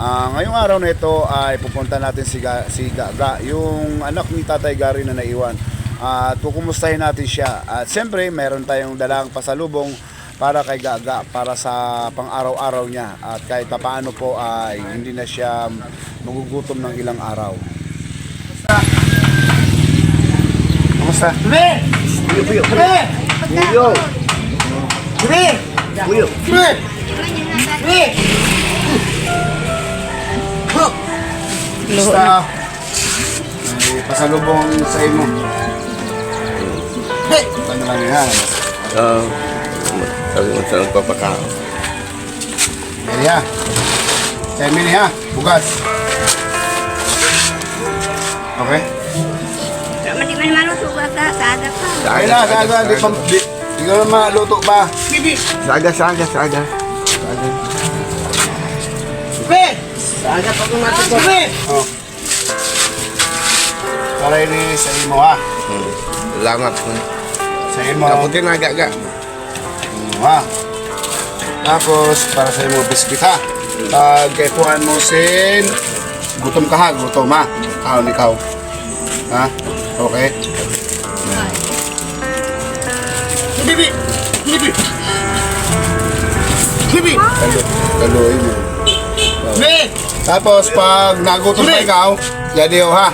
Ah, ngayong araw na ito ay pupunta natin si, Ga, si Gaga, yung anak ni Tatay Gary na naiwan. At kukumustahin natin siya. At siyempre, meron tayong dalang pasalubong para kay Gaga, para sa pang-araw-araw niya. At kahit paano po ay hindi na siya magugutom ng ilang araw. Kumusta? Bebe! Bebe! Bebe! Bebe! Bebe! Bebe! Kumusta? May pasalubong sa imo. Bebe! Ano lang yan? Oo. Sabi mo sa nagpapakaon. Yan ya. Sa imo ni ha. Bugas. Okay? Mati man maluto ba ka? Sada pa. Na, saga. Di pa, di, di ka maluto pa. Bebe! Saga, saga, saga. Bebe! Saga pa kung natin Bebe! Oh. Para ini sa imo ha. Hmm. Salamat po. Sa imo. Kaputin na gaga. Mm, ha. Tapos, para sa imo biskuit ha. Pag kaipuan mo sin, gutom ka ha, gutom ha. Kaon ikaw. Ha? Okay? Bebe! Bebe! Bebe! Kalo, kaluin mo. Tapos pag nagutom na ikaw, yadi o ha.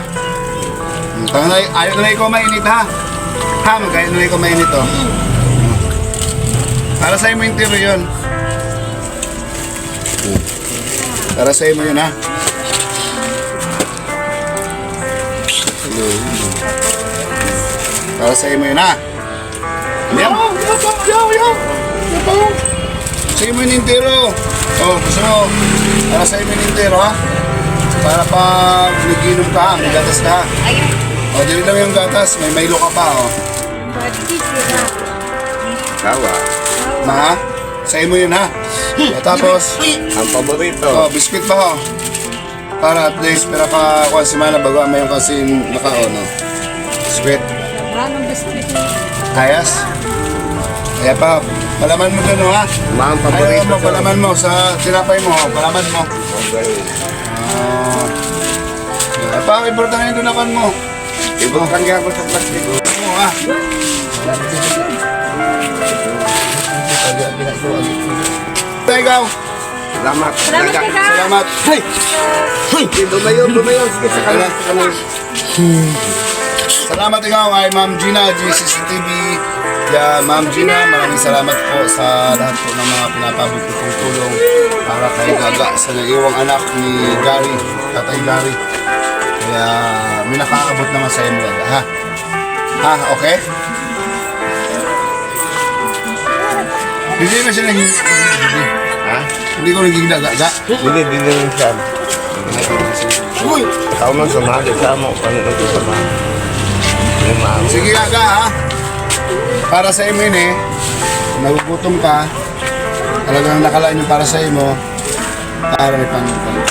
Tanga na, ayaw na ikaw mainit ha. Ha, magkaya na ikaw mainit o. Para sa mo yung tiro yun. Para sa mo yun ha. Para sa mo yun ha. Yan. Yaw, yaw. Sa mo yung tiro. Oh, gusto mo. Para sa yung tiro ha. Para pag naginom ka, may gatas ka. Ayun. O, dili lang yung gatas, may Milo ka pa, o. Kawa. Ma, sa mo yun, ha? O, tapos, Ang paborito. o, biskuit pa, ho. Para at least, pero ka, kung semana, bago may yung kasi nakaon, o. Biskuit. Ayas. Kaya pa, palaman mo dun, ha? Mga ang Ayaw paborito. mo, palaman mo sa tinapay mo, o. Palaman mo. Ah. Kaya pa, importante yung dunakan mo. Ibang kanya ko sa plastic. Oo, ha? Ikaw, Salamat. Salamat ka. salamat. Hey! Lumayo, lumayo. Sige sa kanan. Kanan. Salamat ikaw kay Ma'am Gina, GCCTV. Yeah, Ma'am Gina, maraming salamat po sa lahat po ng mga pinapabot pong tulong para kay Gaga sa naiwang anak ni Gary, Tatay Gary. Kaya may nakakaabot naman sa iyo Gaga, ha? Ha, okay? Hindi na siya naging... Ha? Hindi ko naging Gaga. Dili, dili rin siya. Uy! Ikaw man sa mo. Paano sumali? Lima. Sige Gaga, ha? Para sa imo yun eh, nagugutom ka, talagang nakalaan yung para sa imo, para may pangutom ka.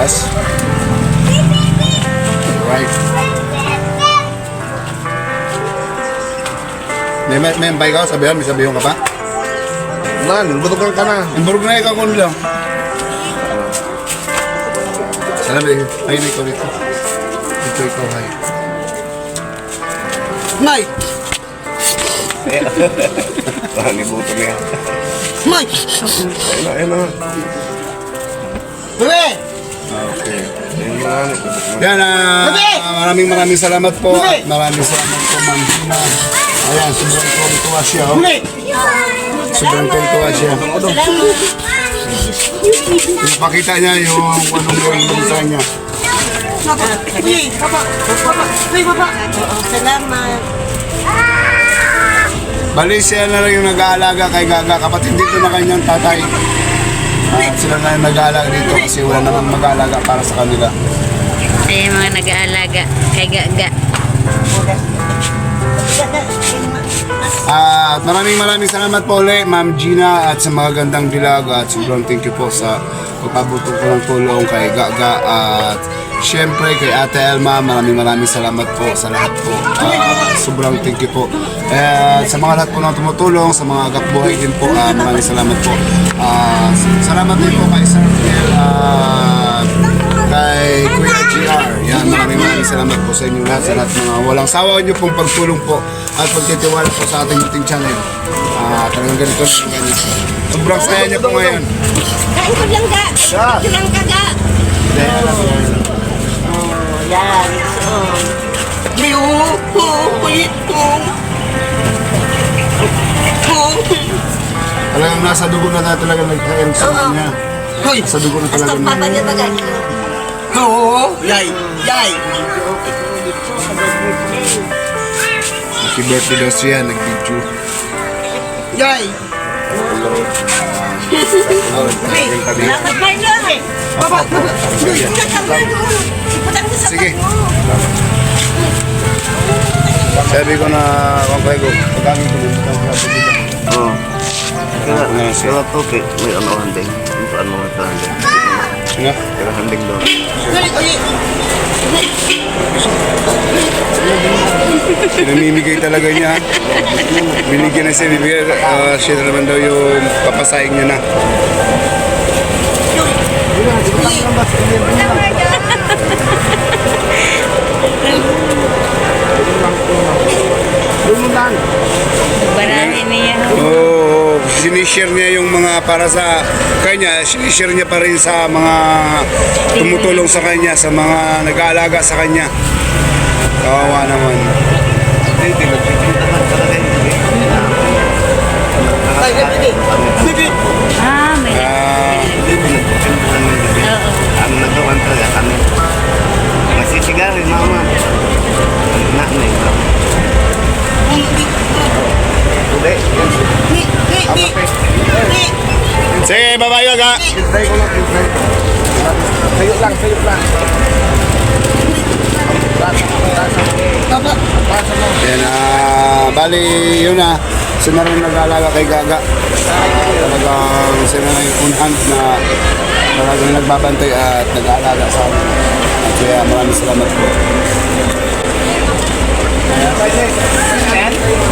Yes? Right. May, may, may bay ka, sabihan, may sabihan ka pa? Man, butukan ka na. Imburog na ikaw kung lang. Salamat, ay hindi ko dito. Dito ikaw, hay. Nay! Nakalibutan niya. Nay! Ayun na, ayun na. Bebe! Okay. Ayun na. Yan, ah, Bebe! maraming maraming salamat po. Bebe! At maraming salamat po, Ma'am Gina. Ayan, sobrang tuwa siya. Oh. Bebe! Sobrang tuwa siya. Pakita niya yung anong yung bulsa niya. Bebe! Papa! Papa! Bebe, papa! Salamat! Bali siya na lang yung nag-aalaga kay Gaga. Kapatid dito na kanyang tatay. At sila na yung nag-aalaga dito kasi wala namang mag-aalaga para sa kanila. Ay, mga nag-aalaga kay Gaga. At maraming maraming salamat po ulit, Ma'am Gina, at sa mga gandang dilag. At sobrang thank you po sa pagpabuto ko ng tulong kay Gaga. At syempre kay Ate Elma, maraming maraming salamat po sa lahat po. Ah, sobrang thank you po. At sa mga lahat po na tumutulong, sa mga agap buhay din po, ah, maraming salamat po. Ah, salamat din po kay Sir Miguel, ah, kay Kuya GR. Yan, maraming maraming salamat po sa inyo lahat, sa lahat mga walang sawa niyo pong pagtulong po at pagtitiwala po sa ating YouTube channel. Ah, talagang ganito ganyan. Sobrang saya niyo po ngayon. Kain ko lang ga. Ah. Ito lang ka ga. Yan. So. Liu. Oh, kulit. Oh. Talagang nasa dugo na tayo talaga nagkain sa kanya. Hoy. Sa dugo na talaga Basta papa niya bagay. Oo. Yay. Yay. Happy birthday daw siya, nag-video. Yay. Eh. Sa Sige. pag. Sabi ko na kung kayo, ko dito ng plato dito. Oo. Kaya, Ano na siya? kaya toke, may ano handing. Yung ano ito handing. Sino? Kaya handing doon. Ay, ay. Pinamimigay talaga niya. Binigyan na siya, bibigyan, ah, siya na naman daw yung papasayang niya na. Oo, sinishare niya yung mga para sa kanya, sinishare niya pa rin sa mga tumutulong sa kanya, sa mga nag-aalaga sa kanya. Kawawa naman. Ay, ay. Sige, babae babayog ha. Sayo lang, sayo lang. Sayo lang. Yan na, uh, bali yun na. Sino rin nag-alaga kay Gaga. Uh, talagang sino na yung unhand na talagang nagbabantay at nag-aalaga sa amin. At kaya maraming salamat po. Ayan.